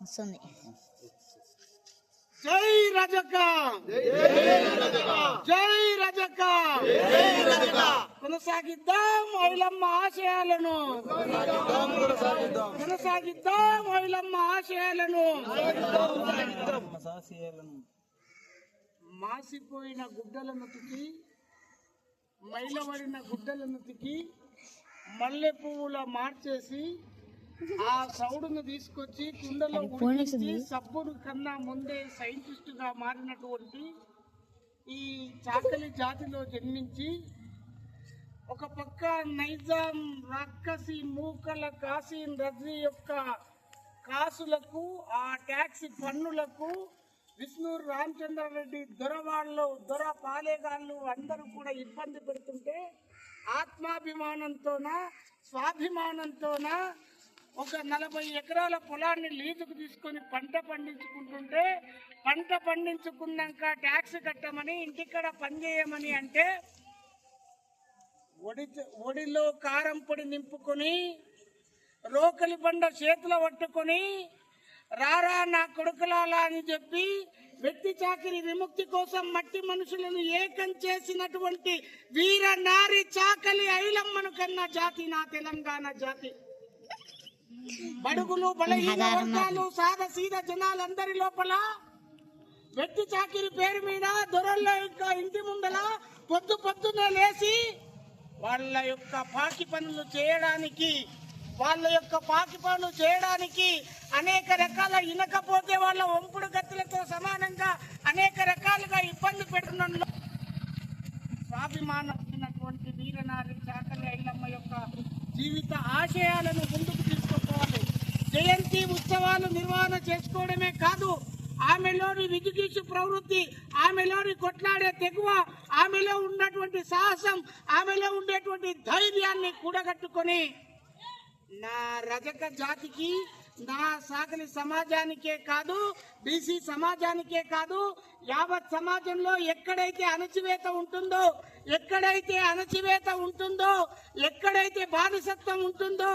వస్తుంది. జై రజక జై రజక కొనసాగిద్దాం మహిళమ్మ ఆశయాలను. కొనసాగిద్దాం మహిళమ్మ ఆశయాలను. మాసిపోయిన గుడ్డలను తికి మైలబడిన గుడ్డలను తికి మల్లె పువ్వుల మార్చేసి ఆ సౌడును తీసుకొచ్చి కుండలో ఉడికించి సబ్బుడు కన్నా ముందే సైంటిస్ట్గా మారినటువంటి ఈ చాకలి జాతిలో జన్మించి ఒక పక్క నైజాం రక్కసి మూకల కాసీన్ రజీ యొక్క కాసులకు ఆ ట్యాక్సీ పన్నులకు విష్ణు రామచంద్రారెడ్డి దొరవాళ్ళు దొర పాలేగాళ్ళు అందరూ కూడా ఇబ్బంది పెడుతుంటే ఆత్మాభిమానంతోన స్వాభిమానంతోన ఒక నలభై ఎకరాల పొలాన్ని లీజుకు తీసుకొని పంట పండించుకుంటుంటే పంట పండించుకున్నాక ట్యాక్స్ కట్టమని ఇంటికాడ పనిచేయమని అంటే ఒడి ఒడిలో కారం పొడి నింపుకొని రోకలి బండ చేతిలో పట్టుకొని రారా నా కొడుకులాలా అని చెప్పి వ్యక్తి చాకిరి విముక్తి కోసం మట్టి మనుషులను ఏకం చేసినటువంటి వీర నారి చాకలి ఐలమ్మను కన్నా జాతి నా తెలంగాణ జాతి. బడుగులు బలహీన వర్గాలు సాద సీద జనాలందరి లోపల వ్యక్తి చాకిరి పేరు మీద దొరల్ల యొక్క ఇంటి ముందల పొద్దు పొద్దునే లేచి వాళ్ళ యొక్క పాకి పనులు చేయడానికి వాళ్ళ యొక్క పాకి పనులు చేయడానికి అనేక రకాల ఇనకపోతే వాళ్ళ వంపుడు గత్తులతో సమానంగా అనేక రకాలుగా ఇబ్బంది పెడుతున్న స్వాభిమానమైనటువంటి వీరనారి చాకలి ఐలమ్మ యొక్క జీవిత ఆశయాలను ముందుకు తీసుకుపోవాలి. జయంతి ఉత్సవాలు నిర్వహణ చేసుకోవడమే కాదు ఆమెలోని విజిగీషు ప్రవృత్తి ఆమెలోని కొట్లాడే తెగువ ఆమెలో ఉన్నటువంటి సాహసం ఆమెలో ఉండేటువంటి ధైర్యాన్ని కూడగట్టుకొని నా రజక జాతికి నా సాకలి సమాజానికే కాదు బీసీ సమాజానికే కాదు యావత్ సమాజంలో ఎక్కడైతే అణచివేత ఉంటుందో ఎక్కడైతే అణచివేత ఉంటుందో ఎక్కడైతే బానిసత్వం ఉంటుందో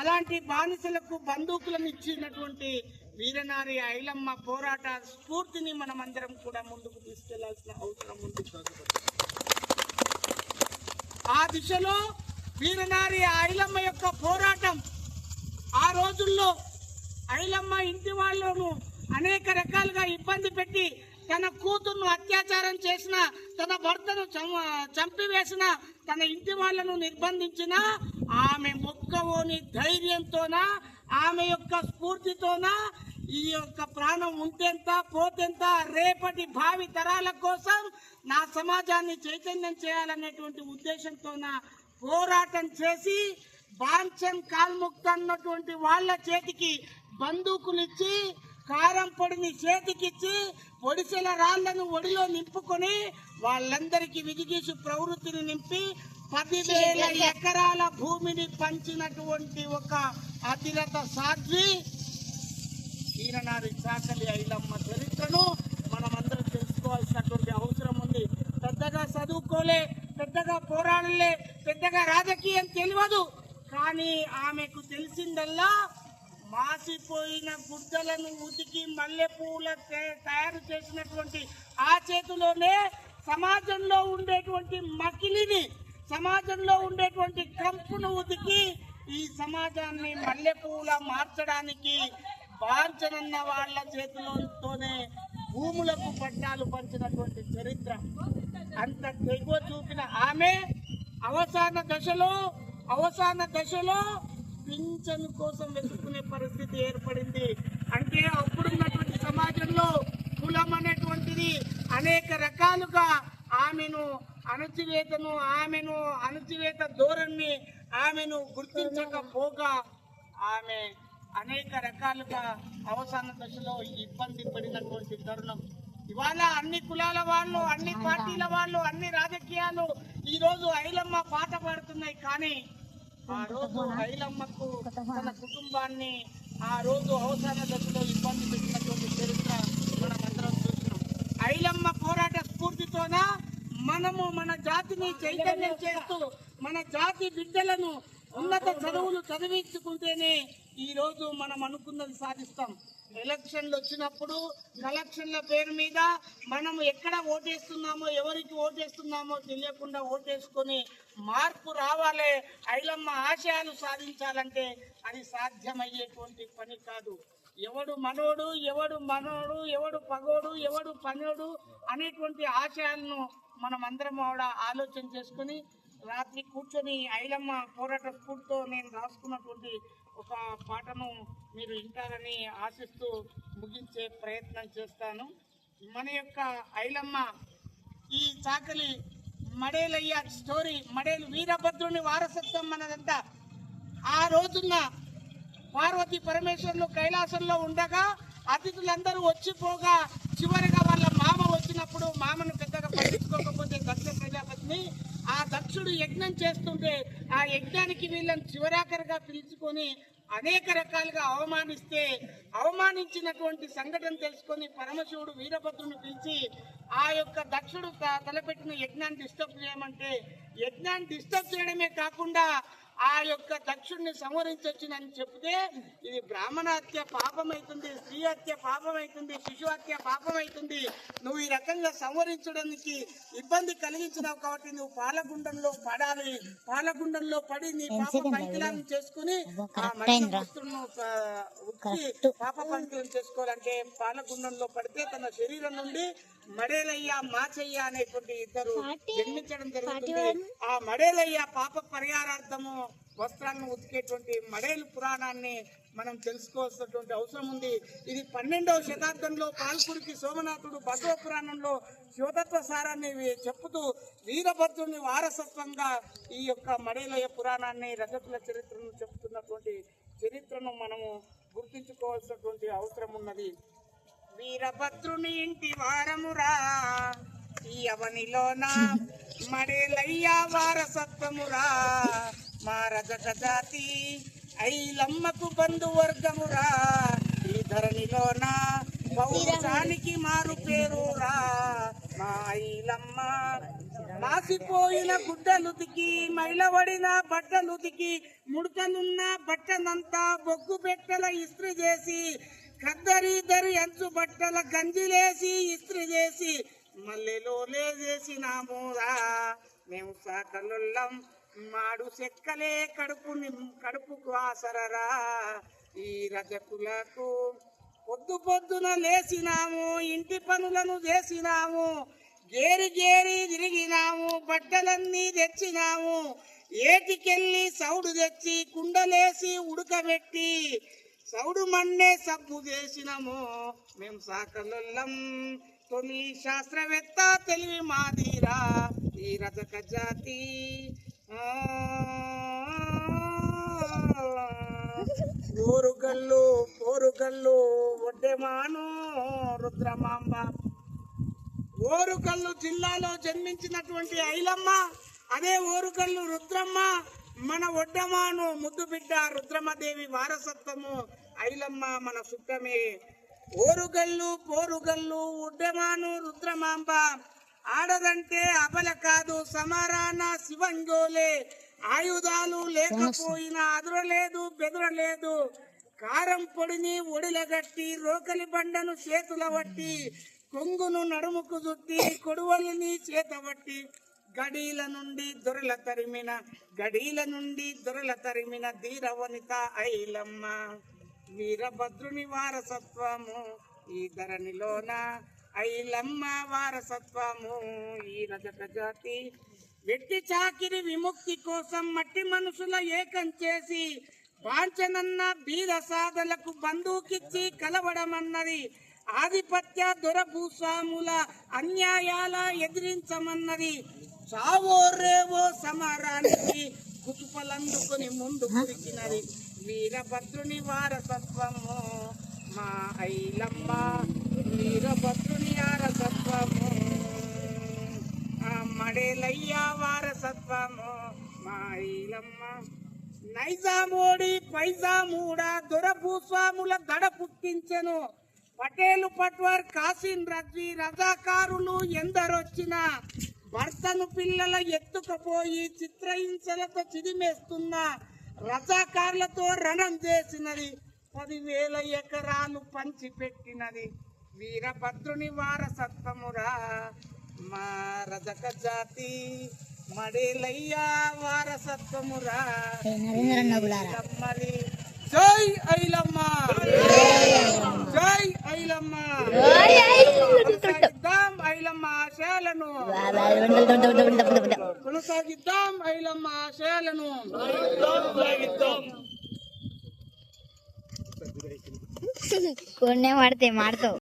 అలాంటి బానిసలకు బందూకులను ఇచ్చినటువంటి వీరనారి ఐలమ్మ పోరాట స్ఫూర్తిని మనమందరం కూడా ముందుకు తీసుకెళ్ళాల్సిన అవసరం ఉంది. ఆ దిశలో వీరనారి ఐలమ్మ యొక్క పోరాటం. ఆ రోజుల్లో ఐలమ్మ ఇంటి వాళ్ళను అనేక రకాలుగా ఇబ్బంది పెట్టి తన కూతుర్ను అత్యాచారం చేసిన తన భర్తను చం- చంపివేసిన తన ఇంటి వాళ్ళను నిర్బంధించిన ఆమె మొక్కవోని ధైర్యంతోన ఆమె యొక్క స్ఫూర్తితోన ఈ యొక్క ప్రాణం ఉంటేంత పోతేంత రేపటి భావి తరాల కోసం నా సమాజాన్ని చైతన్యం చేయాలనేటువంటి ఉద్దేశంతోన పోరాటం చేసి బాంచన్ కాల్ముక్త అన్నటువంటి వాళ్ళ చేతికి బందూకులు ఇచ్చి కారం పొడిని చేతికిచ్చి ఒడిసెల రాళ్ళను ఒడిలో నింపుకొని వాళ్ళందరికీ విజిగీసు ప్రవృత్తిని నింపి పదివేల ఎకరాల భూమిని పంచినటువంటి ఒక అతిరత సాధ్వి. ఈరనారి చాకలి ఐలమ్మ చరిత్రను మనమందరం తెలుసుకోవాల్సినటువంటి అవసరం ఉంది. పెద్దగా చదువుకోలే పెద్దగా పోరాడలే పెద్దగా రాజకీయం తెలియదు. కానీ ఆమెకు తెలిసిందల్లా మాసిపోయిన గుడ్డలను ఉతికి మల్లె పువ్వుల తయారు చేసినటువంటి ఆ చేతిలోనే సమాజంలో ఉండేటువంటి మకిలిని సమాజంలో ఉండేటువంటి కంపును ఉతికి ఈ సమాజాన్ని మల్లె పువ్వులా మార్చడానికి వాంచనన్న వాళ్ళ చేతిలోతోనే భూములకు పట్టాలు పంచినటువంటి చరిత్ర. అంత తెగువ చూపిన ఆమె అవసాన దశలో అవసాన దశలో పింఛను కోసం వెతుక్కునే పరిస్థితి ఏర్పడింది. అంటే అప్పుడున్నటువంటి సమాజంలో కులం అనేటువంటిది అనేక రకాలుగా ఆమెను అణచివేతను ఆమెను అణచివేత ధోరణి ఆమెను గుర్తించకపోగా ఆమె అనేక రకాలుగా అవసాన దశలో ఇబ్బంది పడినటువంటి తరుణం. ఇవాళ అన్ని కులాల వాళ్ళు అన్ని పార్టీల వాళ్ళు అన్ని రాజకీయాలు ఈ రోజు ఐలమ్మ పాట పాడుతున్నాయి. కానీ ఆ రోజు ఐలమ్మకు తన కుటుంబాన్ని ఆ రోజు అవసర దశలో ఇబ్బంది పెట్టినటువంటి చరిత్ర మనం అందరం చూస్తున్నాం. ఐలమ్మ పోరాట స్ఫూర్తితోన మనము మన జాతిని చైతన్యం చేస్తూ మన జాతి బిడ్డలను ఉన్నత చదువులు చదివించుకుంటేనే ఈ రోజు మనం అనుకున్నది సాధిస్తాం. ఎలక్షన్లు వచ్చినప్పుడు కలెక్షన్ల పేరు మీద మనం ఎక్కడ ఓటేస్తున్నామో ఎవరికి ఓటేస్తున్నామో తెలియకుండా ఓటేసుకొని మార్పు రావాలి ఐలమ్మ ఆశయాలు సాధించాలంటే అది సాధ్యమయ్యేటువంటి పని కాదు. ఎవడు మనోడు ఎవడు మనోడు ఎవడు పగోడు ఎవడు పనోడు అనేటువంటి ఆశయాలను మనం అందరం కూడా ఆలోచన చేసుకుని రాత్రి కూర్చొని ఐలమ్మ పోరాట స్ఫూర్తితో నేను రాసుకున్నటువంటి ఒక పాటను మీరు వింటారని ఆశిస్తూ ముగించే ప్రయత్నం చేస్తాను. మన యొక్క ఐలమ్మ ఈ చాకలి మడేలయ్య స్టోరీ మడేలు వీరభద్రుని వారసత్వం మనదంతా ఆ రోజున పార్వతి పరమేశ్వరులు కైలాసంలో ఉండగా అతిథులందరూ వచ్చిపోగా చివరిగా వాళ్ళ మామ వచ్చినప్పుడు మామను పెద్దగా పట్టించుకోకపోతే దక్ష ప్రజాపతిని ఆ దక్షుడు యజ్ఞం చేస్తుంటే ఆ యజ్ఞానికి వీళ్ళని చివరాఖరిగా పిలుచుకొని అనేక రకాలుగా అవమానిస్తే అవమానించినటువంటి సంఘటన తెలుసుకొని పరమశివుడు వీరభద్రుని పిలిచి ఆ యొక్క దక్షుడు త- తలపెట్టిన యజ్ఞాన్ని డిస్టర్బ్ చేయమంటే యజ్ఞాన్ని డిస్టర్బ్ చేయడమే కాకుండా ఆ యొక్క దక్షుడిని సంహరించొచ్చునని చెప్తే ఇది బ్రాహ్మణ హత్య పాపం అవుతుంది స్త్రీ హత్య పాపం అవుతుంది శిశు హత్య పాపం అవుతుంది నువ్వు ఈ రకంగా సంహరించడానికి ఇబ్బంది కలిగించినావు కాబట్టి నువ్వు పాలగుండంలో పడాలి. పాలగుండంలో పడి నీ పాప పంకిలాలను చేసుకుని ఆ ఉతికి పాప పంకిలను చేసుకోవాలంటే పాలగుండంలో పడితే తన శరీరం నుండి మడేలయ్య మాచయ్య అనేటువంటి ఇద్దరు జన్మించడం జరుగుతుంది. ఆ మడేలయ్య పాప పరిహారార్థము వస్త్రాలను ఉతికేటువంటి మడేలు పురాణాన్ని మనం తెలుసుకోవాల్సినటువంటి అవసరం ఉంది. ఇది పన్నెండవ శతాబ్దంలో పాల్కుడికి సోమనాథుడు భగవ పురాణంలో శివతత్వ సారాన్ని చెప్పుతూ వీరభద్రుని వారసత్వంగా ఈ యొక్క మడేలయ్య పురాణాన్ని రజతుల చరిత్రను చెప్తున్నటువంటి చరిత్రను మనము గుర్తించుకోవాల్సినటువంటి అవసరం ఉన్నది. వీరభద్రుని ఇంటి వారమురా. ఈ అవనిలోన మడేలయ్య వారసత్వమురా. మా జాతి ఐలమ్మకు బంధువర్గమురా. ఈ ధరణిలోన పౌరుషానికి మారు పేరురా. మా ఐలమ్మ మాసిపోయిన గుడ్డలుతికి మైలవడిన బట్టలుతికి ముడతలున్న బట్టనంతా బొగ్గు పెట్టెల ఇస్త్రీ చేసి కద్దరి ఎంచు అంచు బట్టల గంజిలేసి ఇస్త్రీ చేసి మల్లెలో లేజేసినామోరా మేము సాకలుల్లం మాడు చెక్కలే కడుపు నిం- కడుపుకు ఆసరరా. ఈ రజకులకు పొద్దు పొద్దున లేసినాము ఇంటి పనులను చేసినాము గేరి గేరి తిరిగినాము బట్టలన్నీ తెచ్చినాము ఏటికెళ్ళి సౌడు తెచ్చి కుండలేసి ఉడకబెట్టి సౌడు మన్నే సబ్బు చేసినాము మేం సాకలొల్లం. తొలి శాస్త్రవేత్త తెలివి మాదిరా ఈ రజక జాతి. పోరుగల్లు పోరుగల్లు ఒడ్డెమాను రుద్రమాంబ. ఓరుకల్లు జిల్లాలో జన్మించినటువంటి ఐలమ్మ అదే ఓరుకల్లు రుద్రమ్మ. మన ఒడ్డమాను ముద్దు బిడ్డ రుద్రమదేవి వారసత్వము. ఐలమ్మ మన సుఖమే ఓరుగల్లు పోరుగల్లు ఉడ్డమాను రుద్రమాంబ. ఆడదంటే అబల కాదు సమారాన శివంజోలే. ఆయుధాలు లేకపోయినా అదురలేదు బెదురలేదు. కారం పొడిని ఒడిలగట్టి రోకలి బండను చేతుల వట్టి కొంగును నడుముకు చుట్టి కొడువలిని చేత వట్టి గడీల నుండి దొరల తరిమిన గడీల నుండి దొరల తరిమిన ధీరవనిత ఐలమ్మ. వీరభద్రుని వారసత్వము ఈ ధరణిలోన ఐలమ్మ వారసత్వము. ఈ రజత జాతి వెట్టి చాకిరి విముక్తి కోసం మట్టి మనుషుల ఏకం చేసి వాంచనన్న బీద సాధలకు బంధువుకిచ్చి కలవడమన్నది ఆధిపత్య దొరభూస్వాముల అన్యాయాల ఎదిరించమన్నది చావో రేవో సమరానికి కుతుపలందుకుని ముందు కురిచినది. వీరభద్రుని వారసత్వము మా ఐలమ్మ వీరభద్రుని వారసత్వము మడేలయ్య వారసత్వము మా ఐలమ్మ. నైజామోడి పైజామూడ దొరభూస్వాముల దడ పుట్టించెను. పటేలు పట్వార్ కాసిన్ రజ్వి రజాకారులు ఎందరొచ్చినా భర్తను పిల్లల ఎత్తుకపోయి చిత్రహింసలతో చిదిమేస్తున్నా రజాకార్లతో రణం చేసినది పదివేల ఎకరాలు పంచిపెట్టినది. వీరభద్రుని వారసత్వమురా. మా రజక జాతి మడేలయ్యా వారసత్వమురా. జై ఐలమ్మ. జై ఐలమ్మ. ఆశయాలను కొనసాగిద్దాం ఐలమ్మ ఆశయాలను. కొన్నే మాడితే మాడతావు.